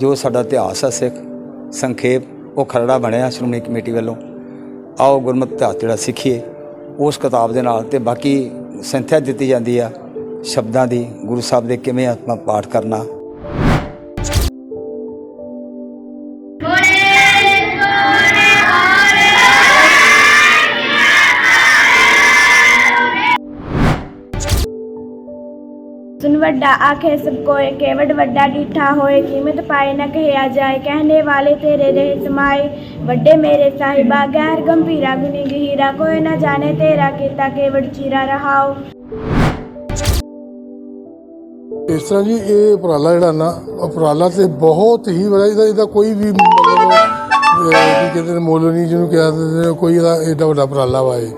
ਜੋ ਸਾਡਾ ਇਤਿਹਾਸ ਹੈ ਸਿੱਖ ਸੰਖੇਪ, ਉਹ ਖਰੜਾ ਬਣਿਆ ਸ਼੍ਰੋਮਣੀ ਕਮੇਟੀ ਵੱਲੋਂ। ਆਓ ਗੁਰਮਤਿ ਇਤਿਹਾਸ ਜਿਹੜਾ ਸਿੱਖੀਏ, ਉਸ ਕਿਤਾਬ ਦੇ ਨਾਲ ਤੇ ਬਾਕੀ ਸੰਥਿਆ ਦਿੱਤੀ ਜਾਂਦੀ ਆ ਸ਼ਬਦਾਂ ਦੀ, ਗੁਰੂ ਸਾਹਿਬ ਦੇ ਕਿਵੇਂ ਆਤਮਾ ਪਾਠ ਕਰਨਾ। ਸੁਨ ਵੱਡਾ ਆਖੇ ਸਭ ਕੋਏ ਕੇਵਡ ਵੱਡਾ ਡੀਠਾ ਹੋਏ ਕੀਮਤ ਪਾਏ न ਕਹਿਆ ਜਾਏ कहने वाले तेरे रहे समाए ਵੱਡੇ ਮੇਰੇ ਸਾਹਿਬਾ ਗੈਰ ਗੰਭੀਰਾ ਗੁਨੀ ਗਹੀਰਾ ਕੋਈ ਨਾ ਜਾਣੇ ਤੇਰਾ ਕੀਤਾ ਕੇਵਡ ਚੀਰਾ ਰਹਾਓ ਇਸ ਤਰ੍ਹਾਂ ਜੀ ਇਹ ਉਪਰਾਲਾ ਜਿਹੜਾ ਨਾ ਉਪਰਾਲਾ ਤੇ ਬਹੁਤ ਹੀ ਬੜਾ ਇਹਦਾ ਇਹਦਾ ਕੋਈ ਵੀ ਮਤਲਬ ਅਹ, ਕੀ ਕਹਿੰਦੇ ਨੇ ਮੁੱਲ ਨਹੀਂ ਜਿਹਨੂੰ ਕਿਹਾ ਜਾਂਦੇ ਨੇ, ਕੋਈ ਇਹਦਾ ਏਡਾ ਵੱਡਾ ਉਪਰਾਲਾ ਵਾ ਇਹ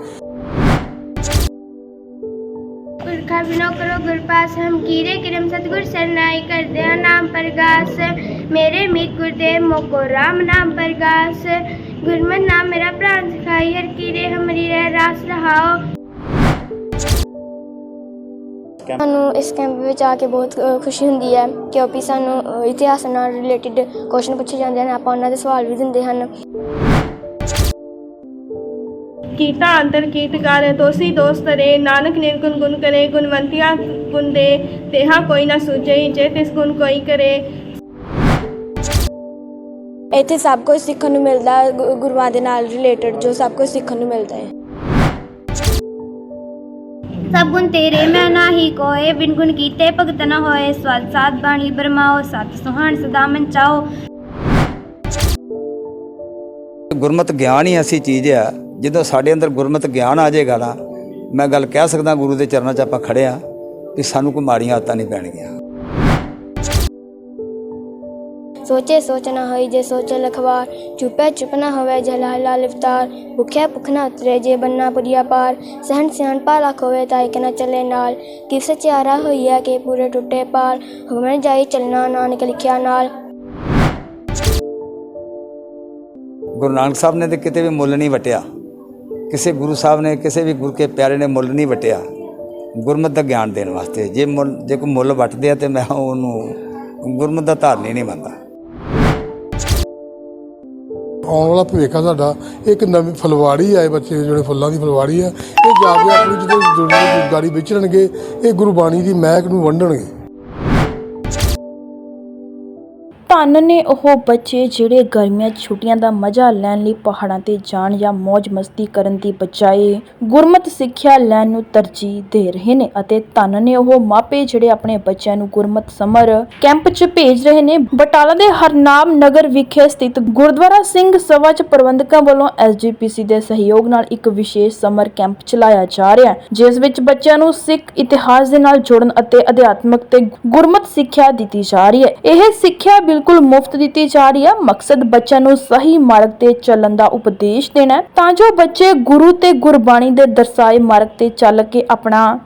ਕਰੋ ਹਮ ਕੀਰੇ ਕਿਰਮ ਸਤਗੁਰ ਸਰਨਾਈ ਕਰਦੇ ਹਾਂ ਨਾਮ ਪ੍ਰਗਾਸ ਮੇਰੇ ਮੀਤ ਗੁਰਦੇਵ ਮੋਕੋ ਰਾਮ ਨਾਮ ਪ੍ਰਗਾਸ ਗੁਰਮਨ ਨਾਮ ਮੇਰਾ ਪ੍ਰਾਨ ਸਿਖਾਈ ਹਰ ਕੀਰੇ ਹਮਰੀ ਰਹਿ ਰਾਸ ਰਹਾਓ ਸਾਨੂੰ ਇਸ ਕੈਂਪ ਵਿੱਚ ਆ ਕੇ ਬਹੁਤ ਅ, ਖੁਸ਼ੀ ਹੁੰਦੀ ਹੈ ਕਿਉਂਕਿ ਸਾਨੂੰ ਅ, ਇਤਿਹਾਸ ਨਾਲ ਰਿਲੇਟਡ ਕੁਐਸਚਨ ਪੁੱਛੇ ਜਾਂਦੇ ਹਨ ਆਪਾਂ ਉਹਨਾਂ ਦੇ ਸਵਾਲ ਵੀ ਦਿੰਦੇ ਹਨ ਕੀਤਾ ਅੰਤਰ ਕੀਤ ਕਰ ਦੋਸੀ ਦੋਸਤ ਰੇ ਨਾਨਕ ਨਿਰਗੁਣ ਗੁਣ ਕਰੇ ਗੁਣਵੰਤਿਆ ਗੁਣ ਦੇ ਤੇਹਾ ਕੋਈ ਨਾ ਸੂਝੇ ਜੇ ਤਿਸ ਗੁਣ ਕੋਈ ਕਰੇ। ਇੱਥੇ ਸਭ ਕੁਝ ਸਿੱਖਣ ਨੂੰ ਮਿਲਦਾ ਗੁ- ਗੁਰੂਆਂ ਦੇ ਨਾਲ ਰਿਲੇਟਡ ਜੋ ਸਭ ਕੁਝ ਸਿੱਖਣ ਨੂੰ ਮਿਲਦਾ ਹੈ। ਸਭ ਗੁਣ ਤੇਰੇ ਮੈਂ ਨਾਹੀ ਕੋਏ ਬਿਨ ਗੁਣ ਕੀਤੇ ਭਗਤ ਨ ਹੋਏ ਸਵਦ ਸਾਧ ਬਾਣੀ ਬਰਮਾਓ ਸਤ ਸੁਹਾਣ ਸਦਾ ਮਨ ਚਾਓ ਗੁਰਮਤਿ ਗਿਆਨ ਹੀ ਐਸੀ ਚੀਜ਼ ਆ ਜਦੋਂ ਸਾਡੇ ਅੰਦਰ ਗੁਰਮਤਿ ਗਿਆਨ ਆ ਜਾਏਗਾ ਨਾ ਮੈਂ ਗੱਲ ਕਹਿ ਸਕਦਾ ਗੁਰੂ ਦੇ ਚਰਨਾਂ 'ਚ ਆਪਾਂ ਖੜੇ ਆ ਕਿ ਸਾਨੂੰ ਕੋਈ ਮਾੜੀਆਂ ਆਦਤਾਂ ਨਹੀਂ ਪੈਣਗੀਆਂ। ਸੋਚੇ ਸੋਚ ਨਾ ਹੋਈ ਜੇ ਸੋਚੇ ਲਖਵਾਰ ਚੁੱਪੇ ਚੁੱਪ ਨਾ ਹੋਵੇ ਜਲਾ ਲਾਲ ਇਫਤਾਰ ਭੁਖਿਆ ਭੁਖ ਨਾ ਉਤਰੇ ਜੇ ਬੰਨਾ ਪੁਰੀਆ ਪਾਰ ਸਹਨ ਸਿਆਣ ਪਾ ਲੱਖ ਹੋਵੇ ਤਾਂ ਇੱਕ ਨਾ ਚੱਲੇ ਨਾਲ ਕਿਸ ਚਾਰਾ ਹੋਈਆ ਕਿ ਪੂਰੇ ਟੁੱਟੇ ਪਾਰ ਹੁਮਣ ਜਾਈ ਚੱਲਣਾ ਨਾਨਕ ਲਿਖਿਆ ਨਾਲ। ਗੁਰੂ ਨਾਨਕ ਸਾਹਿਬ ਨੇ ਤੇ ਕਿਤੇ ਵੀ ਮੁੱਲ ਨਹੀਂ ਵਟਿਆ। ਕਿਸੇ ਗੁਰੂ ਸਾਹਿਬ ਨੇ, ਕਿਸੇ ਵੀ ਗੁਰ ਕੇ ਪਿਆਰੇ ਨੇ ਮੁੱਲ ਨਹੀਂ ਵਟਿਆ। ਗੁਰਮਤ ਦਾ ਗਿਆਨ ਦੇਣ ਵਾਸਤੇ। ਜੇ ਮੁੱਲ, ਜੇ ਕੋਈ ਮੁੱਲ ਵਟਦੇ ਆ ਤੇ ਮੈਂ ਉਹਨੂੰ ਗੁਰਮਤ ਦਾ ਧਾਰਨੀ ਨਹੀਂ ਮੰਨਦਾ। ਆਉਣ ਵਾਲਾ ਭਵਿੱਖ ਆ ਸਾਡਾ। ਇੱਕ ਨਵੀਂ ਫਲਵਾੜੀ ਆਏ ਬੱਚੇ ਜਿਹੜੇ ਫੁੱਲਾਂ ਦੀ ਫਲਵਾੜੀ ਆ। ਇਹ ਜਾ ਕੇ ਆਪਣੀ ਜਦੋਂ ਦੁਨੀਆ ਗਾੜੀ ਵਿਚਰਨਗੇ ਇਹ ਗੁਰਬਾਣੀ ਦੀ ਮਹਿਕ ਨੂੰ ਵੰਡਣਗੇ। ਧੰਨ ਨੇ ਉਹ ਬੱਚੇ ਜਿਹੜੇ ਗਰਮੀਆਂ 'ਚ ਛੁੱਟੀਆਂ ਦਾ ਮਜ਼ਾ ਲੈਣ ਲਈ ਪਹਾੜਾਂ ਤੇ ਜਾਣ ਜਾਂ ਮौज ਮਸਤੀ ਕਰਨ ਦੀ ਬਜਾਏ ਗੁਰਮਤ ਸਿੱਖਿਆ ਲੈਣ ਨੂੰ ਤਰਜੀਹ ਦੇ ਰਹੇ ਨੇ ਅਤੇ ਧੰਨ ਨੇ ਉਹ ਮਾਪੇ ਜਿਹੜੇ ਆਪਣੇ ਬੱਚਿਆਂ ਨੂੰ ਗੁਰਮਤ ਸਮਰ ਕੈਂਪ 'ਚ ਭੇਜ ਰਹੇ ਨੇ। ਬਟਾਲਾ ਦੇ ਹਰਨਾਮ ਨਗਰ ਵਿਖੇ ਸਥਿਤ ਗੁਰਦੁਆਰਾ ਸਿੰਘ ਸਭਾ 'ਚ ਪ੍ਰਬੰਧਕਾਂ ਵੱਲੋਂ ਐਸਜੀਪੀਸੀ ਦੇ ਸਹਿਯੋਗ ਨਾਲ ਇੱਕ ਵਿਸ਼ੇਸ਼ ਸਮਰ ਕੈਂਪ ਚਲਾਇਆ ਜਾ ਰਿਹਾ ਹੈ, ਜਿਸ ਵਿੱਚ ਬੱਚਿਆਂ ਨੂੰ ਸਿੱਖ ਇਤਿਹਾਸ ਦੇ ਨਾਲ ਜੁੜਨ ਅਤੇ ਅਧਿਆਤਮਕ ਤੇ ਗੁਰਮਤ ਸਿੱਖਿਆ ਦਿੱਤੀ ਜਾ ਰਹੀ ਹੈ। ਇਹ ਸਿੱਖਿਆ ਬਿਲਕੁਲ ਮੁਫਤ ਦਿੱਤੀ ਜਾ ਰਹੀ ਹੈ। ਮਕਸਦ ਬੱਚਿਆਂ ਨੂੰ ਸਹੀ ਮਾਰਗ ਤੇ ਚੱਲਣ ਦਾ ਉਪਦੇਸ਼ ਦੇਣਾ ਤਾਂ ਜੋ ਬੱਚੇ ਗੁਰੂ ਤੇ ਗੁਰਬਾਣੀ ਦੇ ਦਰਸਾਏ ਮਾਰਗ ਤੇ ਚੱਲ ਕੇ ਆਪਣਾ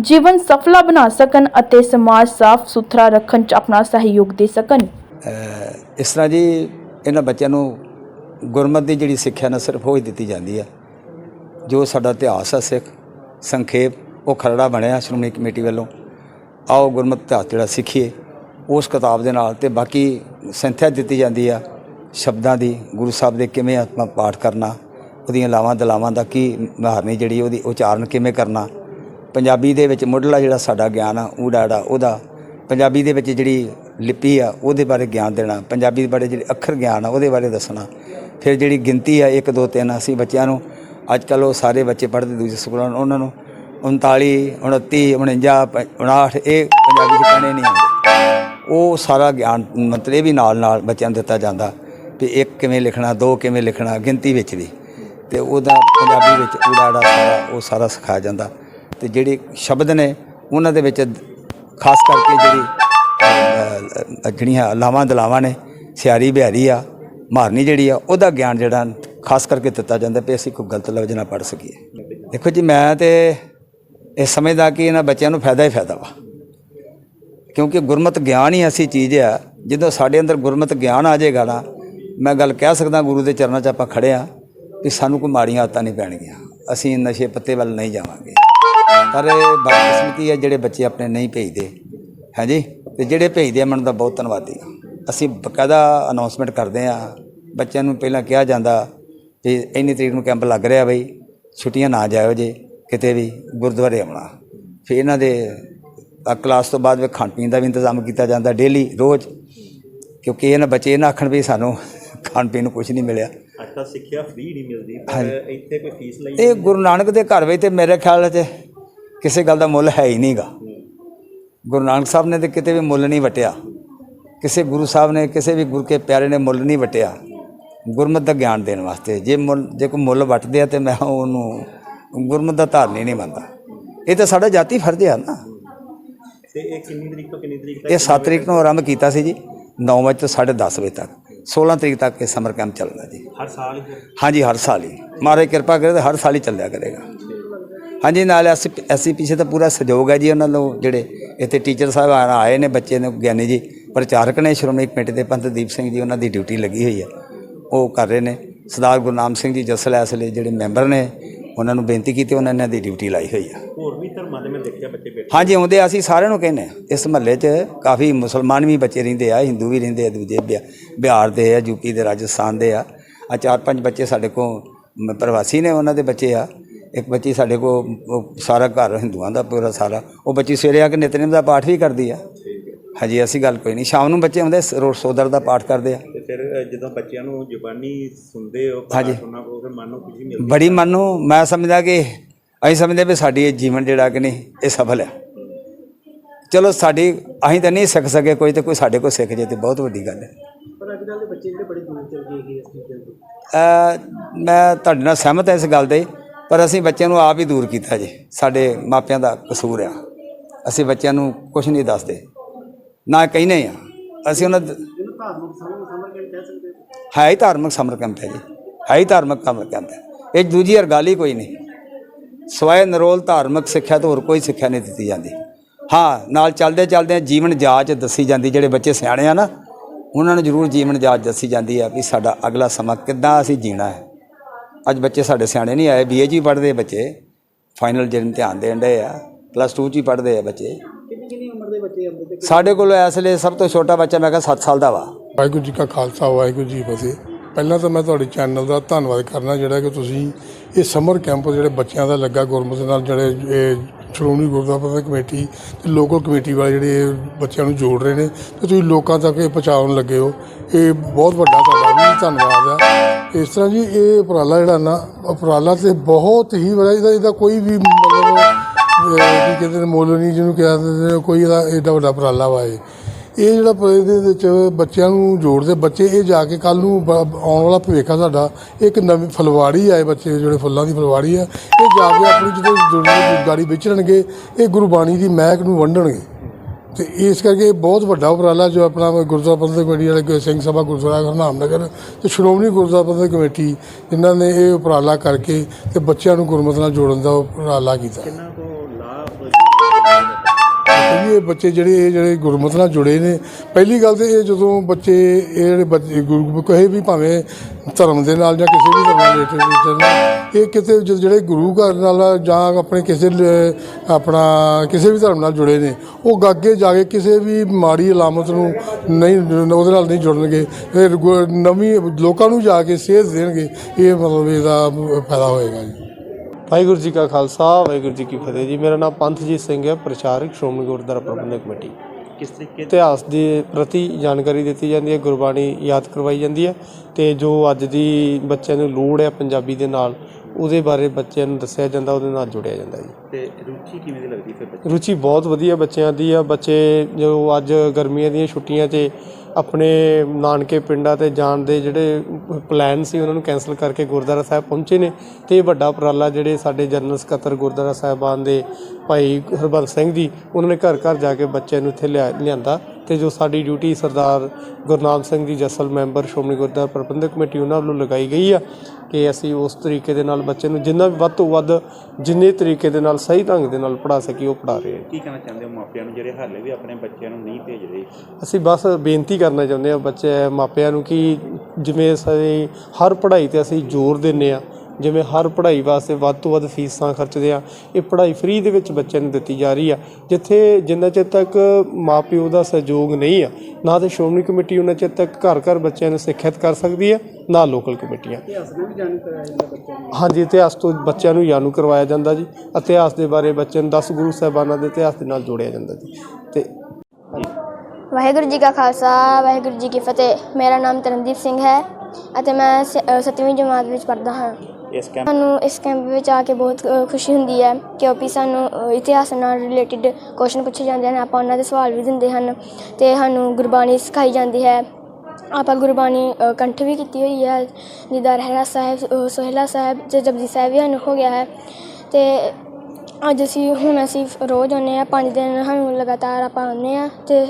ਜੀਵਨ ਸਫਲਾ ਬਣਾ ਸਕਣ ਅਤੇ ਸਮਾਜ ਸਾਫ਼ ਸੁਥਰਾ ਰੱਖਣ 'ਚ ਆਪਣਾ ਸਹਿਯੋਗ ਦੇ ਸਕਣ। ਇਸ ਤਰ੍ਹਾਂ ਜੀ ਇਹਨਾਂ ਬੱਚਿਆਂ ਨੂੰ ਗੁਰਮਤਿ ਦੀ ਜਿਹੜੀ ਸਿੱਖਿਆ ਨਾ ਸਿਰਫ ਉਹ ਹੀ ਦਿੱਤੀ ਜਾਂਦੀ ਹੈ। ਜੋ ਸਾਡਾ ਇਤਿਹਾਸ ਹੈ ਸਿੱਖ, ਸੰਖੇਪ, ਉਹ ਖਰੜਾ ਬਣਿਆ ਸ਼੍ਰੋਮਣੀ ਕਮੇਟੀ ਵੱਲੋਂ। ਆਓ ਗੁਰਮਤਿ ਇਤਿਹਾਸ ਜਿਹੜਾ ਸਿੱਖੀਏ। ਉਸ ਕਿਤਾਬ ਦੇ ਨਾਲ ਤੇ ਬਾਕੀ ਸੰਥਿਆ ਦਿੱਤੀ ਜਾਂਦੀ ਆ ਸ਼ਬਦਾਂ ਦੀ, ਗੁਰੂ ਸਾਹਿਬ ਦੇ ਕਿਵੇਂ ਆਤਮਾ ਪਾਠ ਕਰਨਾ, ਉਹਦੀਆਂ ਲਾਵਾਂ ਦਲਾਵਾਂ ਦਾ ਕੀ ਮਹਾਰਨੀ ਜਿਹੜੀ ਉਹਦੀ, ਉਚਾਰਨ ਕਿਵੇਂ ਕਰਨਾ। ਪੰਜਾਬੀ ਦੇ ਵਿੱਚ ਮੁੱਢਲਾ ਜਿਹੜਾ ਸਾਡਾ ਗਿਆਨ ਆ, ਉਹ ਊੜਾੜਾ ਉਹਦਾ, ਪੰਜਾਬੀ ਦੇ ਵਿੱਚ ਜਿਹੜੀ ਲਿਪੀ ਆ, ਉਹਦੇ ਬਾਰੇ ਗਿਆਨ ਦੇਣਾ, ਪੰਜਾਬੀ ਦੇ ਬਾਰੇ ਜਿਹੜੇ ਅੱਖਰ ਗਿਆਨ ਆ, ਉਹਦੇ ਬਾਰੇ ਦੱਸਣਾ। ਫਿਰ ਜਿਹੜੀ ਗਿਣਤੀ ਆ 1 2 3 ਅਸੀਂ ਬੱਚਿਆਂ ਨੂੰ ਅੱਜ ਕੱਲ ਉਹ ਸਾਰੇ ਬੱਚੇ ਪੜ੍ਹਦੇ ਦੂਜੇ ਸਕੂਲਾਂ ਨੂੰ, ਉਹਨਾਂ ਨੂੰ 39 29 49 59 ਇਹ ਪੰਜਾਬੀ ਚ ਕਹਿਣੇ ਨਹੀਂ ਆਉਂਦੇ। ਉਹ ਸਾਰਾ ਗਿਆਨ ਮਤਲਬ ਇਹ ਵੀ ਨਾਲ ਨਾਲ ਬੱਚਿਆਂ ਨੂੰ ਦਿੱਤਾ ਜਾਂਦਾ ਵੀ ਇੱਕ ਕਿਵੇਂ ਲਿਖਣਾ, ਦੋ ਕਿਵੇਂ ਲਿਖਣਾ, ਗਿਣਤੀ ਵਿੱਚ ਵੀ। ਤੇ ਉਹਦਾ ਪੰਜਾਬੀ ਵਿੱਚ ਉਡਾੜਾ ਸਾਰਾ, ਉਹ ਸਾਰਾ ਸਿਖਾਇਆ ਜਾਂਦਾ। ਤੇ ਜਿਹੜੇ ਸ਼ਬਦ ਨੇ, ਉਹਨਾਂ ਦੇ ਵਿੱਚ ਖਾਸ ਕਰਕੇ ਜਿਹੜੀ ਜਿਹੜੀਆਂ ਲਾਵਾਂ ਦਲਾਵਾਂ ਨੇ, ਸਿਆਰੀ ਬਿਹਾਰੀ ਆ, ਮਾਰਨੀ ਜਿਹੜੀ ਆ, ਉਹਦਾ ਗਿਆਨ ਜਿਹੜਾ ਖਾਸ ਕਰਕੇ ਦਿੱਤਾ ਜਾਂਦਾ ਵੀ ਅਸੀਂ ਕੋਈ ਗਲਤ ਲਫ਼ਜ਼ ਨਾ ਪੜ੍ਹ ਸਕੀਏ। ਦੇਖੋ ਜੀ, ਮੈਂ ਤੇ ਇਹ ਸਮਝਦਾ ਕਿ ਇਹਨਾਂ ਬੱਚਿਆਂ ਨੂੰ ਫਾਇਦਾ ਹੀ ਫਾਇਦਾ ਵਾ। ਕਿਉਂਕਿ ਗੁਰਮਤਿ ਗਿਆਨ ਹੀ ਐਸੀ ਚੀਜ਼ ਆ, ਜਦੋਂ ਸਾਡੇ ਅੰਦਰ ਗੁਰਮਤਿ ਗਿਆਨ ਆ ਜਾਏਗਾ ਨਾ, ਮੈਂ ਗੱਲ ਕਹਿ ਸਕਦਾ ਗੁਰੂ ਦੇ ਚਰਨਾਂ 'ਚ ਆਪਾਂ ਖੜੇ ਆ ਕਿ ਸਾਨੂੰ ਕੋਈ ਮਾੜੀਆਂ ਆਦਤਾਂ ਨਹੀਂ ਪੈਣਗੀਆਂ, ਅਸੀਂ ਨਸ਼ੇ ਪੱਤੇ ਵੱਲ ਨਹੀਂ ਜਾਵਾਂਗੇ। ਪਰ ਇਹ ਬਦਕਿਸਮਤੀ ਹੈ, ਜਿਹੜੇ ਬੱਚੇ ਆਪਣੇ ਨਹੀਂ ਭੇਜਦੇ ਹਾਂਜੀ ਤੇ ਜਿਹੜੇ ਭੇਜਦੇ ਆ ਮੈਨੂੰ ਤਾਂ ਬਹੁਤ ਧੰਨਵਾਦੀ ਅਸੀਂ ਬਕਾਇਦਾ ਅਨਾਉਂਸਮੈਂਟ ਕਰਦੇ ਆ, ਬੱਚਿਆਂ ਨੂੰ ਪਹਿਲਾਂ ਕਿਹਾ ਜਾਂਦਾ ਵੀ ਇੰਨੀ ਤਰੀਕ ਨੂੰ ਕੈਂਪ ਲੱਗ ਰਿਹਾ ਬਈ, ਛੁੱਟੀਆਂ ਨਾ ਜਾਇਓ ਜੇ ਕਿਤੇ ਵੀ, ਗੁਰਦੁਆਰੇ ਆਉਣਾ। ਫਿਰ ਇਹਨਾਂ ਦੇ ਕਲਾਸ ਤੋਂ ਬਾਅਦ ਵਿੱਚ ਖਾਣ ਪੀਣ ਦਾ ਵੀ ਇੰਤਜ਼ਾਮ ਕੀਤਾ ਜਾਂਦਾ ਡੇਲੀ ਰੋਜ਼। ਕਿਉਂਕਿ ਇਹਨਾਂ ਬੱਚੇ ਇਹ ਨਾ ਆਖਣ ਵੀ ਸਾਨੂੰ ਖਾਣ ਪੀਣ ਨੂੰ ਕੁਝ ਨਹੀਂ ਮਿਲਿਆ। ਅੱਜ ਤਾਂ ਸਿੱਖਿਆ ਫ੍ਰੀ ਨਹੀਂ ਮਿਲਦੀ ਪਰ ਇੱਥੇ ਕੋਈ ਫੀਸ ਲਈ ਇਹ ਗੁਰੂ ਨਾਨਕ ਦੇ ਘਰ ਵਿੱਚ ਤੇ ਮੇਰੇ ਖਿਆਲ 'ਚ ਕਿਸੇ ਗੱਲ ਦਾ ਮੁੱਲ ਹੈ ਹੀ ਨਹੀਂਗਾ ਗੁਰੂ ਨਾਨਕ ਸਾਹਿਬ ਨੇ ਤੇ ਕਿਤੇ ਵੀ ਮੁੱਲ ਨਹੀਂ ਵਟਿਆ। ਕਿਸੇ ਗੁਰੂ ਸਾਹਿਬ ਨੇ ਕਿਸੇ ਵੀ ਗੁਰੂ ਕੇ ਪਿਆਰੇ ਨੇ ਮੁੱਲ ਨਹੀਂ ਵਟਿਆ। ਗੁਰਮਤਿ ਦਾ ਗਿਆਨ ਦੇਣ ਵਾਸਤੇ ਜੇ ਮੁੱਲ ਜੇ ਕੋਈ ਮੁੱਲ ਵਟਦੇ ਆ ਤੇ ਮੈਂ ਉਹਨੂੰ ਗੁਰਮਤਿ ਦਾ ਧਾਰਨੀ ਨਹੀਂ ਮੰਨਦਾ। ਇਹ ਤਾਂ ਸਾਡਾ ਜਾਤੀ ਫਰਜ਼ ਆ ਨਾ। ਤੇ ਇਹ ਕਿੰਨੀ ਤਰੀਕ ਤੋਂ ਕਿੰਨੀ ਤਰੀਕ ਤੱਕ ਇਹ 7 ਤਰੀਕ ਨੂੰ ਆਰੰਭ ਕੀਤਾ ਸੀ ਜੀ 9 ਵਜੇ ਤੋਂ 10:30 ਵਜੇ ਤੱਕ 16 ਤਰੀਕ ਤੱਕ ਇਹ ਸਮਰ ਕੈਂਪ ਚੱਲਣਾ ਜੀ। ਹਰ ਸਾਲ ਹੀ? ਹਾਂਜੀ ਹਰ ਸਾਲ ਹੀ। ਮਹਾਰਾਜ ਕਿਰਪਾ ਕਰੇ ਤਾਂ ਹਰ ਸਾਲ ਹੀ ਚੱਲਿਆ ਕਰੇਗਾ। ਹਾਂਜੀ ਨਾਲ ਅਸੀਂ ਅਸੀਂ ਪਿੱਛੇ ਤਾਂ ਪੂਰਾ ਸਹਿਯੋਗ ਹੈ ਜੀ ਉਹਨਾਂ ਨੂੰ ਜਿਹੜੇ ਇੱਥੇ ਟੀਚਰ ਸਾਹਿਬ ਆਏ ਨੇ ਬੱਚੇ ਨੇ ਗਿਆਨੀ ਜੀ ਪ੍ਰਚਾਰਕ ਨੇ ਸ਼੍ਰੋਮਣੀ ਕਮੇਟੀ ਦੇ ਪੰਤਦੀਪ ਸਿੰਘ ਜੀ ਉਹਨਾਂ ਦੀ ਡਿਊਟੀ ਲੱਗੀ ਹੋਈ ਹੈ। ਉਹ ਕਰ ਰਹੇ ਨੇ। ਸਰਦਾਰ ਗੁਰਨਾਮ ਸਿੰਘ ਜੀ ਜਸਲ ਐਸਲੇ ਜਿਹੜੇ ਮੈਂਬਰ ਨੇ ਉਹਨਾਂ ਨੂੰ ਬੇਨਤੀ ਕੀਤੀ ਉਹਨਾਂ ਨੇ ਦੀ ਡਿਊਟੀ ਲਾਈ ਹੋਈ ਹੈ ਹੋਰ ਵੀ ਧਰਮਾਂ ਦੇ ਮੈਂ ਦੇਖਿਆ ਬੱਚੇ ਬੈਠੇ। ਹਾਂਜੀ ਆਉਂਦੇ ਆ, ਅਸੀਂ ਸਾਰਿਆਂ ਨੂੰ ਕਹਿੰਦੇ ਹਾਂ। ਇਸ ਮਹੱਲੇ 'ਚ ਕਾਫੀ ਮੁਸਲਮਾਨ ਵੀ ਬੱਚੇ ਰਹਿੰਦੇ ਆ ਹਿੰਦੂ ਵੀ ਰਹਿੰਦੇ ਆ ਦੂਜੇ ਬਿਹਾ- ਬਿਹਾਰ ਦੇ ਆ ਯੂਪੀ ਦੇ ਰਾਜਸਥਾਨ ਦੇ ਆ। ਆ ਚਾਰ ਪੰਜ ਬੱਚੇ ਸਾਡੇ ਕੋਲ ਮ- ਪ੍ਰਵਾਸੀ ਨੇ ਉਹਨਾਂ ਦੇ ਬੱਚੇ ਆ। ਇੱਕ ਬੱਚੀ ਸਾਡੇ ਕੋਲ ਉਹ ਸਾਰਾ ਘਰ ਹਿੰਦੂਆਂ ਦਾ ਪੂਰਾ ਸਾਰਾ। ਉਹ ਬੱਚੀ ਸਵੇਰੇ ਆ ਕੇ ਨਿਤਨੇਮ ਦਾ ਪਾਠ ਵੀ ਕਰਦੀ ਆ। ਹਾਂਜੀ ਅਸੀਂ ਗੱਲ ਕੋਈ ਨਹੀਂ। ਸ਼ਾਮ ਨੂੰ ਬੱਚੇ ਆਉਂਦੇ ਰੋਜ਼ ਸੋਦਰ ਦਾ ਪਾਠ ਕਰਦੇ ਆ। ਤੇ ਫਿਰ ਜਦੋਂ ਬੱਚਿਆਂ ਨੂੰ ਜ਼ੁਬਾਨੀ ਸੁਣਦੇ ਹੋ ਹਾਂਜੀ। ਪਾਠ ਉਹਨਾਂ ਕੋਲ ਫਿਰ ਮਨ ਨੂੰ ਖੁਸ਼ੀ ਮਿਲਦੀ ਬੜੀ ਮਨ ਨੂੰ ਮੈਂ ਸਮਝਦਾ ਕਿ ਅਸੀਂ ਸਮਝਦੇ ਵੀ ਸਾਡੀ ਇਹ ਜੀਵਨ ਜਿਹੜਾ ਕਿ ਨਹੀਂ ਇਹ ਸਫਲ ਹੈ। ਚਲੋ ਸਾਡੀ ਅਸੀਂ ਤਾਂ ਨਹੀਂ ਸਿੱਖ ਸਕੇ ਕੋਈ ਤੇ ਕੋਈ ਸਾਡੇ ਕੋਲ ਸਿੱਖ ਜੇ ਤੇ ਬਹੁਤ ਵੱਡੀ ਗੱਲ ਹੈ। ਪਰ ਅੱਜ ਕੱਲ੍ਹ ਦੇ ਬੱਚੇ ਜਿਹੜੇ ਬੜੇ ਦੂਰ ਚਲ ਗਏ ਇਸ ਚੀਜ਼ਾਂ ਤੋਂ। ਅ, ਮੈਂ ਤੁਹਾਡੇ ਨਾਲ ਸਹਿਮਤ ਹਾਂ ਇਸ ਗੱਲ ਦੇ ਪਰ ਅਸੀਂ ਬੱਚਿਆਂ ਨੂੰ ਆਪ ਹੀ ਦੂਰ ਕੀਤਾ ਜੀ। ਸਾਡੇ ਮਾਪਿਆਂ ਦਾ ਕਸੂਰ ਆ। ਅਸੀਂ ਬੱਚਿਆਂ ਨੂੰ ਕੁਝ ਨਹੀਂ ਦੱਸਦੇ। ਨਾ ਕਹਿੰਦੇ ਆ। ਅਸੀਂ ਉਹਨਾਂ ਦੇ- ਹੈ। ਹੀ ਧਾਰਮਿਕ ਸਮਰ ਕੈਂਪ ਹੈ ਜੀ ਹੈ ਹੀ ਧਾਰਮਿਕ ਸਮਰ ਕੈਂਪ ਹੈ ਇਹ ਦੂਜੀ ਹਰ ਗੱਲ ਹੀ ਕੋਈ ਨਹੀਂ। ਸਵਾਏ ਨਰੋਲ ਧਾਰਮਿਕ ਸਿੱਖਿਆ ਤੋਂ ਹੋਰ ਕੋਈ ਸਿੱਖਿਆ ਨਹੀਂ ਦਿੱਤੀ ਜਾਂਦੀ। ਹਾਂ ਨਾਲ ਚੱਲਦੇ ਚੱਲਦੇ ਜੀਵਨ ਜਾਚ ਦੱਸੀ ਜਾਂਦੀ। ਜਿਹੜੇ ਬੱਚੇ ਸਿਆਣੇ ਆ ਨਾ ਉਹਨਾਂ ਨੂੰ ਜ਼ਰੂਰ ਜੀਵਨ ਜਾਚ ਦੱਸੀ ਜਾਂਦੀ ਆ ਵੀ ਸਾਡਾ ਅਗਲਾ ਸਮਾਂ ਕਿੱਦਾਂ ਅਸੀਂ ਜੀਣਾ ਹੈ। ਅੱਜ ਬੱਚੇ ਸਾਡੇ ਸਿਆਣੇ ਨਹੀਂ ਆਏ ਬੀਏ ਜੀ ਪੜ੍ਹਦੇ ਬੱਚੇ। ਫਾਈਨਲ ਜਿਹੜੇ ਇਮਤਿਹਾਨ ਦੇਣ ਡਏ ਆ ਪਲੱਸ 2 ਚ ਹੀ ਪੜ੍ਹਦੇ ਆ ਬੱਚੇ। ਦੇ ਸਾਡੇ ਕੋਲ ਇਸ ਵੇਲੇ ਸਭ ਤੋਂ ਛੋਟਾ ਬੱਚਾ ਮੈਂ ਕਿਹਾ 7 ਸਾਲ ਦਾ ਵਾ। ਵਾਹਿਗੁਰੂ ਜੀ ਕਾ ਖਾਲਸਾ ਵਾਹਿਗੁਰੂ ਜੀ ਕੀ ਫਤਿਹ। ਪਹਿਲਾਂ ਤਾਂ ਮੈਂ ਤੁਹਾਡੇ ਚੈਨਲ ਦਾ ਧੰਨਵਾਦ ਕਰਨਾ ਜਿਹੜਾ ਕਿ ਤੁਸੀਂ ਇਹ ਸਮਰ ਕੈਂਪ ਜਿਹੜੇ ਬੱਚਿਆਂ ਦਾ ਲੱਗਾ ਗੁਰਮਤਿ ਨਾਲ ਜਿਹੜੇ ਇਹ ਸ਼੍ਰੋਮਣੀ ਗੁਰਦੁਆਰਾ ਪ੍ਰਬੰਧਕ ਕਮੇਟੀ ਤੇ ਲੋਕਲ ਕਮੇਟੀ ਵਾਲੇ ਜਿਹੜੇ ਇਹ ਬੱਚਿਆਂ ਨੂੰ ਜੋੜ ਰਹੇ ਨੇ ਤੇ ਤੁਸੀਂ ਲੋਕਾਂ ਤੱਕ ਇਹ ਪਹੁੰਚਾਉਣ ਲੱਗੇ ਹੋ। ਇਹ ਬਹੁਤ ਵੱਡਾ ਤੁਹਾਡਾ ਵੀ ਧੰਨਵਾਦ ਆ। ਇਸ ਤਰ੍ਹਾਂ ਜੀ ਇਹ ਉਪਰਾਲਾ ਜਿਹੜਾ ਨਾ ਉਪਰਾਲਾ ਤੇ ਬਹੁਤ ਹੀ ਬੜਾ ਇਹਦਾ ਇਹਦਾ ਕੋਈ ਵੀ ਮਤਲਬ ਕੀ ਕਹਿੰਦੇ ਨੇ ਮੋਲਨੀ ਜਿਹਨੂੰ ਕਿਹਾ ਦਿੰਦੇ ਨੇ, ਕੋਈ ਇਹਦਾ ਏਡਾ ਵੱਡਾ ਉਪਰਾਲਾ ਵਾ ਇਹ। ਇਹ ਜਿਹੜਾ ਇਹਦੇ ਵਿੱਚ ਬੱਚਿਆਂ ਨੂੰ ਜੋੜਦੇ ਬੱਚੇ ਇਹ ਜਾ ਕੇ ਕੱਲ ਨੂੰ ਬ- ਆਉਣ ਵਾਲਾ ਭਵਿੱਖ ਆ ਸਾਡਾ। ਇੱਕ ਨਵੀਂ ਫਲਵਾੜੀ ਆਏ ਬੱਚੇ ਜਿਹੜੇ ਫੁੱਲਾਂ ਦੀ ਫਲਵਾੜੀ ਆ। ਇਹ ਜਾ ਕੇ ਆਪਣੀ ਜਦੋਂ ਦੁਨੀਆ ਗਾੜੀ ਵਿਚਰਨਗੇ ਇਹ ਗੁਰਬਾਣੀ ਦੀ ਮਹਿਕ ਨੂੰ ਵੰਡਣਗੇ। ਤੇ ਇਸ ਕਰਕੇ ਇਹ ਬਹੁਤ ਵੱਡਾ ਉਪਰਾਲਾ ਜੋ ਆਪਣਾ ਗੁਰਦੁਆਰਾ ਪ੍ਰਬੰਧਕ ਕਮੇਟੀ ਵਾਲੇ ਸਿੰਘ ਸਭਾ ਗੁਰਦੁਆਰਾ ਹਰਨਾਮ ਨਗਰ ਤੇ ਸ਼੍ਰੋਮਣੀ ਗੁਰਦੁਆਰਾ ਪ੍ਰਬੰਧਕ ਕਮੇਟੀ ਜਿਨ੍ਹਾਂ ਨੇ ਇਹ ਉਪਰਾਲਾ ਕਰਕੇ ਤੇ ਬੱਚਿਆਂ ਨੂੰ ਗੁਰਮਤਿ ਨਾਲ ਜੋੜਨ ਦਾ ਉਪਰਾਲਾ ਕੀਤਾ। ਕਿੰਨਾ ਕਿਉਂਕਿ ਇਹ ਬੱਚੇ ਜਿਹੜੇ, ਇਹ ਜਿਹੜੇ ਗੁਰਮਤ ਨਾਲ ਜੁੜੇ ਨੇ, ਪਹਿਲੀ ਗੱਲ ਤੇ ਇਹ ਜਦੋਂ ਬੱਚੇ, ਇਹ ਜਿਹੜੇ ਬੱਚੇ ਗੁਰੂ ਕਹੇ ਵੀ ਭਾਵੇਂ ਧਰਮ ਦੇ ਨਾਲ ਜਾਂ ਕਿਸੇ ਵੀ ਧਰਮ ਦੇ ਰਿਲੇਟਡ ਨਾਲ ਇਹ ਕਿਤੇ ਜ- ਜਿਹੜੇ ਗੁਰੂ ਘਰ ਨਾਲ ਜਾਂ ਆਪਣੇ ਕਿਸੇ ਲ- ਆਪਣਾ ਕਿਸੇ ਵੀ ਧਰਮ ਨਾਲ ਜੁੜੇ ਨੇ, ਉਹ ਅੱਗੇ ਜਾ ਕੇ ਕਿਸੇ ਵੀ ਮਾੜੀ ਅਲਾਮਤ ਨੂੰ ਨਹੀਂ, ਉਹਦੇ ਨਾਲ ਨਹੀਂ ਜੁੜਨਗੇ ਫਿਰ ਗੁ- ਨਵੀਂ ਲੋਕਾਂ ਨੂੰ ਜਾ ਕੇ ਸੇਧ ਦੇਣਗੇ, ਇਹ ਮਤਲਬ ਇਹਦਾ ਫਾਇਦਾ ਹੋਏਗਾ ਜੀ। ਵਾਹਿਗੁਰੂ ਜੀ ਕਾ ਖਾਲਸਾ ਵਾਹਿਗੁਰੂ ਜੀ ਕੀ ਫਤਿਹ ਜੀ। ਮੇਰਾ ਨਾਮ ਪੰਥਜੀਤ ਸਿੰਘ ਹੈ ਪ੍ਰਚਾਰਕ ਸ਼੍ਰੋਮਣੀ ਗੁਰਦੁਆਰਾ ਪ੍ਰਬੰਧਕ ਕਮੇਟੀ। ਕਿਸ ਤਰੀਕੇ ਇਤਿਹਾਸ ਦੇ ਪ੍ਰਤੀ ਜਾਣਕਾਰੀ ਦਿੱਤੀ ਜਾਂਦੀ ਹੈ ਗੁਰਬਾਣੀ ਯਾਦ ਕਰਵਾਈ ਜਾਂਦੀ ਹੈ ਤੇ ਜੋ ਅੱਜ ਦੀ ਬੱਚਿਆਂ ਨੂੰ ਲੋੜ ਹੈ ਪੰਜਾਬੀ ਦੇ ਨਾਲ ਉਹਦੇ ਬਾਰੇ ਬੱਚਿਆਂ ਨੂੰ ਦੱਸਿਆ ਜਾਂਦਾ ਉਹਦੇ ਨਾਲ ਜੁੜਿਆ ਜਾਂਦਾ ਜੀ। ਤੇ ਰੁਚੀ ਕਿਵੇਂ ਦੀ ਲੱਗਦੀ ਫਿਰ ਬੱਚੇ ਰੁਚੀ ਬਹੁਤ ਵਧੀਆ ਬੱਚਿਆਂ ਦੀ ਆ। ਬੱਚੇ ਜੋ ਅੱਜ ਗਰਮੀਆਂ ਦੀਆਂ ਛੁੱਟੀਆਂ 'ਚ ਆਪਣੇ ਨਾਨਕੇ ਪਿੰਡਾਂ ਤੇ ਜਾਣ ਦੇ ਜਿਹੜੇ ਪਲਾਨ ਸੀ, ਉਹਨਾਂ ਨੂੰ ਕੈਨਸਲ ਕਰਕੇ ਗੁਰਦੁਆਰਾ ਸਾਹਿਬ ਪਹੁੰਚੇ ਨੇ ਤੇ ਇਹ ਵੱਡਾ ਉਪਰਾਲਾ ਜਿਹੜੇ ਸਾਡੇ ਜਨਰਲ ਸਕੱਤਰ ਗੁਰਦੁਆਰਾ ਸਾਹਿਬਾਨ ਦੇ ਭਾਈ ਹਰਬੰਸ ਸਿੰਘ ਜੀ ਉਹਨਾਂ ਨੇ ਘਰ ਘਰ ਜਾ ਕੇ ਬੱਚਿਆਂ ਨੂੰ ਇੱਥੇ ਲਿਆ- ਲਿਆਂਦਾ ਤੇ ਜੋ ਸਾਡੀ ਡਿਊਟੀ ਸਰਦਾਰ ਗੁਰਨਾਮ ਸਿੰਘ ਜੀ ਜਸਲ ਮੈਂਬਰ ਸ਼੍ਰੋਮਣੀ ਗੁਰਦੁਆਰਾ ਪ੍ਰਬੰਧਕ ਕਮੇਟੀ ਉਹਨਾਂ ਵੱਲੋਂ ਲਗਾਈ ਗਈ ਆ ਕਿ ਅਸੀਂ ਉਸ ਤਰੀਕੇ ਦੇ ਨਾਲ ਬੱਚੇ ਨੂੰ ਜਿੰਨਾ ਵੀ ਵੱਧ ਤੋਂ ਵੱਧ ਜਿੰਨੇ ਤਰੀਕੇ ਦੇ ਨਾਲ ਸਹੀ ਢੰਗ ਦੇ ਨਾਲ ਪੜ੍ਹਾ ਸਕੀ ਉਹ ਪੜ੍ਹਾ ਰਹੇ ਹਾਂ ਕੀ ਕਹਿਣਾ ਚਾਹੁੰਦੇ ਹੋ ਮਾਪਿਆਂ ਨੂੰ ਜਿਹੜੇ ਹਾਲੇ ਵੀ ਆਪਣੇ ਬੱਚਿਆਂ ਨੂੰ ਨਹੀਂ ਭੇਜ ਰਹੇ? ਅਸੀਂ ਬਸ ਬੇਨਤੀ ਕਰਨਾ ਚਾਹੁੰਦੇ ਹਾਂ ਬੱਚੇ ਮਾਪਿਆਂ ਨੂੰ ਕਿ ਜਿਵੇਂ ਅਸੀਂ ਹਰ ਪੜ੍ਹਾਈ ਤੇ ਅਸੀਂ ਜ਼ੋਰ ਦਿੰਨੇ ਆ ਜਿਵੇਂ ਹਰ ਪੜ੍ਹਾਈ ਵਾਸਤੇ ਵੱਧ ਤੋਂ ਵੱਧ ਫੀਸਾਂ ਖਰਚਦੇ ਆ ਇਹ ਪੜ੍ਹਾਈ ਫ੍ਰੀ ਦੇ ਵਿੱਚ ਬੱਚਿਆਂ ਨੂੰ ਦਿੱਤੀ ਜਾ ਰਹੀ ਆ ਜਿੱਥੇ ਜਿੰਨਾ ਚਿਰ ਤੱਕ ਮਾਪਿਓ ਦਾ ਸਹਿਯੋਗ ਨਹੀਂ ਆ ਨਾ ਤੇ ਸ਼੍ਰੋਮਣੀ ਕਮੇਟੀ ਉਹਨਾਂ ਚਿਰ ਤੱਕ ਘਰ ਘਰ ਬੱਚਿਆਂ ਨੂੰ ਸਿੱਖਿਅਤ ਕਰ ਸਕਦੀ ਆ ਨਾ ਲੋਕਲ ਕਮੇਟੀਆਂ। ਇਤਿਹਾਸ ਨੂੰ ਵੀ ਜਾਣੂ ਕਰਾਇਆ ਜਾਂਦਾ ਬੱਚਿਆਂ ਨੂੰ। ਹਾਂਜੀ ਇਤਿਹਾਸ ਤੋਂ ਬੱਚਿਆਂ ਨੂੰ ਜਾਣੂ ਕਰਵਾਇਆ ਜਾਂਦਾ ਜੀ ਇਤਿਹਾਸ ਦੇ ਬਾਰੇ ਬੱਚਿਆਂ ਨੂੰ 10 ਗੁਰੂ ਸਾਹਿਬਾਨਾਂ ਦੇ ਇਤਿਹਾਸ ਦੇ ਨਾਲ ਜੋੜਿਆ ਜਾਂਦਾ ਜੀ ਤੇ ਵਾਹਿਗੁਰੂ ਜੀ ਕਾ ਖਾਲਸਾ ਵਾਹਿਗੁਰੂ ਜੀ ਕੀ ਫਤਿਹ। ਮੇਰਾ ਨਾਮ ਤਰਨਦੀਪ ਸਿੰਘ ਹੈ ਅਤੇ ਮੈਂ 7ਵੀਂ ਜਮਾਤ ਵਿੱਚ ਪੜ੍ਹਦਾ ਹਾਂ। ਇਸ ਕੈਂਪ ਸਾਨੂੰ ਇਸ ਕੈਂਪ ਵਿੱਚ ਆ ਕੇ ਬਹੁਤ ਅ, ਖੁਸ਼ੀ ਹੁੰਦੀ ਹੈ ਕਿਉਂਕਿ ਸਾਨੂੰ ਅ, ਇਤਿਹਾਸ ਨਾਲ ਰਿਲੇਟਡ ਕੁਐਸਚਨ ਪੁੱਛੇ ਜਾਂਦੇ ਹਨ। ਆਪਾਂ ਉਹਨਾਂ ਦੇ ਸਵਾਲ ਵੀ ਦਿੰਦੇ ਹਨ ਤੇ ਸਾਨੂੰ ਗੁਰਬਾਣੀ ਸਿਖਾਈ ਜਾਂਦੀ ਹੈ। ਆਪਾਂ ਗੁਰਬਾਣੀ ਅ, ਕੰਠ ਵੀ ਕੀਤੀ ਹੋਈ ਹੈ। ਜਿੱਦਾਂ ਰਹਿਰਾ ਸਾਹਿਬ ਅ, ਸੋਹਿਲਾ ਸਾਹਿਬ ਤੇ ਜਪਜੀ ਸਾਹਿਬ ਵੀ ਸਾਨੂੰ ਹੋ ਗਿਆ ਹੈ। ਤੇ ਅੱਜ ਅਸੀਂ ਹੁਣ ਅਸੀਂ ਰੋਜ਼ ਆਉਂਦੇ ਹਾਂ ਪੰਜ ਦਿਨ ਸਾਨੂੰ ਲਗਾਤਾਰ ਆਪਾਂ ਆਉਂਦੇ ਹਾਂ ਤੇ ਅ,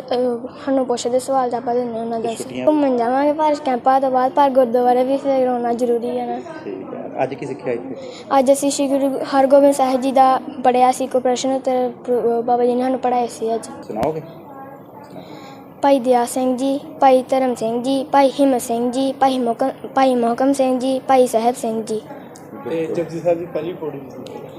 ਸਾਨੂੰ ਪੁੱਛਦੇ ਸਵਾਲ ਤਾਂ ਆਪਾਂ ਦਿੰਦੇ ਉਹਨਾਂ ਦਾ। ਘੁੰਮਣ ਜਾਵਾਂਗੇ ਪਰ ਕੈਂਪਾਂ ਤੋਂ ਬਾਅਦ ਪਰ ਗੁਰਦੁਆਰੇ ਵੀ ਫਿਰ ਆਉਣਾ ਜ਼ਰੂਰੀ ਹੈ ਨਾ। ਠੀਕ ਹੈ। ਅੱਜ ਕੀ ਸਿੱਖਿਆ ਇੱਥੇ? ਅੱਜ ਅਸੀਂ ਸ਼੍ਰੀ ਗੁਰੂ ਹਰਗੋਬਿੰਦ ਸਾਹਿਬ ਜੀ ਦਾ ਪੜ੍ਹਿਆ ਸੀ ਕੋ ਪ੍ਰਸ਼ਨ ਤੇ ਪ੍ਰ- ਬਾਬਾ ਜੀ ਨੇ ਸਾਨੂੰ ਪੜ੍ਹਾਇਆ ਸੀ ਅੱਜ। ਸੁਣਾਓਗੇ? ਭਾਈ ਦਿਆ ਸਿੰਘ ਜੀ ਭਾਈ ਧਰਮ ਸਿੰਘ ਜੀ ਭਾਈ ਹਿੰਮਤ ਸਿੰਘ ਜੀ ਭਾਈ ਮੋਕਮ ਭਾਈ ਮੋਹਕਮ ਸਿੰਘ ਜੀ ਭਾਈ ਸਾਹਿਬ ਸਿੰਘ ਜੀ। ਤੇ ਜਪਜੀ ਸਾਹਿਬ ਦੀ ਪਹਿਲੀ ਪੌੜੀ ਵੀ ਸੀ।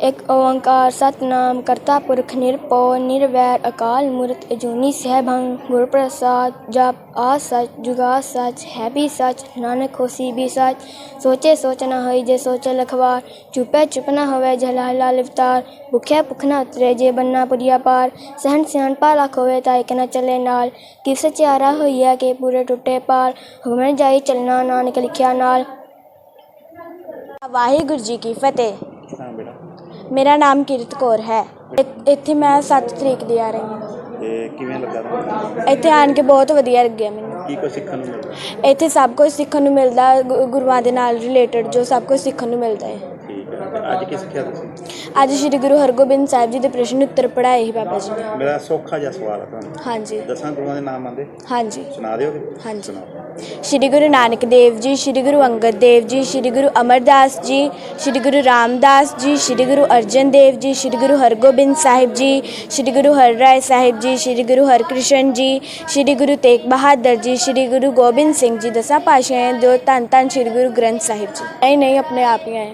ਇੱਕ ਓੰਕਾਰ ਸਤਨਾਮ, ਕਰਤਾ ਪੁਰਖ ਨਿਰਭਉ ਨਿਰਵੈਰ, ਅਕਾਲ ਮੂਰਤ, ਅਜੂਨੀ ਸਹਿਭੰ ਗੁਰ ਪ੍ਰਸਾਦ ਜਪ ਆ ਸਚ ਜੁਗਾ ਸਚ, ਹੈ ਵੀ ਸਚ, ਨਾਨਕ ਹੋਸੀ ਵੀ ਸਚ, ਸੋਚੇ ਸੋਚ ਨਾ ਹੋਈ ਜੇ ਸੋਚੇ ਲਖਵਾਰ, ਚੁਪੈ ਚੁਪ ਨਾ ਹੋਵੇ ਜਲਾ ਲਾ ਲਿਵਤਾਰ ਭੁਖਿਆ ਭੁਖ ਨਾ ਉਤਰੇ ਜੇ ਬੰਨਾ ਪੁਰੀਆ ਪਾਰ, ਸਹਿਣ ਸਿਆਣ ਪਾ ਲੱਖ ਹੋਵੇ ਤਾਂ ਇੱਕ ਨਾ ਚੱਲੇ ਨਾਲ ਕਿ ਸਚਿਆਰਾ ਹੋਈਆ ਕਿ ਪੂਰੇ ਟੁੱਟੇ ਪਾਰ ਹੁਮਣ ਜਾਈ ਚਲਣਾ ਨਾਨਕ ਲਿਖਿਆ ਨਾਲ। ਵਾਹਿਗੁਰੂ ਜੀ ਕੀ ਫਤਿਹ। ਮੇਰਾ ਨਾਮ ਕਿਰਤ ਕੌਰ ਹੈ। ਇ- ਇੱਥੇ ਮੈਂ 7 ਤਰੀਕ ਦੀ ਆ ਰਹੀ ਹਾਂ। ਤੇ ਕਿਵੇਂ ਲੱਗਾ ਤੁਹਾਨੂੰ? ਇੱਥੇ ਆਣ ਕੇ ਬਹੁਤ ਵਧੀਆ ਲੱਗਿਆ ਮੈਨੂੰ। ਕੀ ਕੁਝ ਸਿੱਖਣ ਨੂੰ ਮਿਲਦਾ? ਇੱਥੇ ਸਭ ਕੁਝ ਸਿੱਖਣ ਨੂੰ ਮਿਲਦਾ ਗੁ- ਗੁਰੂਆਂ ਦੇ ਨਾਲ ਰਿਲੇਟਡ ਜੋ ਸਭ ਕੁਝ ਸਿੱਖਣ ਨੂੰ ਮਿਲਦਾ ਹੈ। ਅੱਜ ਕੀ ਸਿੱਖਿਆ ਤੁਸੀਂ ਅੱਜ ਸ੍ਰੀ ਗੁਰੂ ਹਰਗੋਬਿੰਦ ਸਾਹਿਬ ਜੀ ਦੇ ਪ੍ਰਸ਼ਨ ਉੱਤਰ ਪੜ੍ਹਾਏ ਸੀ ਬਾਬਾ ਜੀ ਨੇ ਮੇਰਾ ਸੌਖਾ ਜਿਹਾ ਸਵਾਲ ਹੈ ਤੁਹਾਨੂੰ ਹਾਂਜੀ ਦਸਾਂ ਗੁਰੂਆਂ ਦੇ ਨਾਮ ਆਂਦੇ ਹਾਂਜੀ ਸੁਣਾ ਦਿਓਗੇ ਹਾਂਜੀ ਸੁਣਾਓ ਸ੍ਰੀ ਗੁਰੂ ਨਾਨਕ ਦੇਵ ਜੀ ਸ੍ਰੀ ਗੁਰੂ ਅੰਗਦ ਦੇਵ ਜੀ ਸ੍ਰੀ ਗੁਰੂ ਅਮਰਦਾਸ ਜੀ ਸ੍ਰੀ ਗੁਰੂ ਰਾਮਦਾਸ ਜੀ ਸ੍ਰੀ ਗੁਰੂ ਅਰਜਨ ਦੇਵ ਜੀ ਸ੍ਰੀ ਗੁਰੂ ਹਰਗੋਬਿੰਦ ਸਾਹਿਬ ਜੀ ਸ੍ਰੀ ਗੁਰੂ ਹਰਰਾਏ ਸਾਹਿਬ ਜੀ ਸ੍ਰੀ ਗੁਰੂ ਹਰਕ੍ਰਿਸ਼ਨ ਜੀ ਸ੍ਰੀ ਗੁਰੂ ਤੇਗ ਬਹਾਦਰ ਜੀ ਸ੍ਰੀ ਗੁਰੂ ਗੋਬਿੰਦ ਸਿੰਘ ਜੀ ਦਸਾਂ ਪਾਤਸ਼ਾਹਾਂ ਦੇ ਧੰਨ ਧੰਨ ਸ੍ਰੀ ਗੁਰੂ ਗ੍ਰੰਥ ਸਾਹਿਬ ਜੀ ਨਹੀਂ ਨਹੀਂ ਆਪਣੇ ਆਪ ਹੀ ਆਏ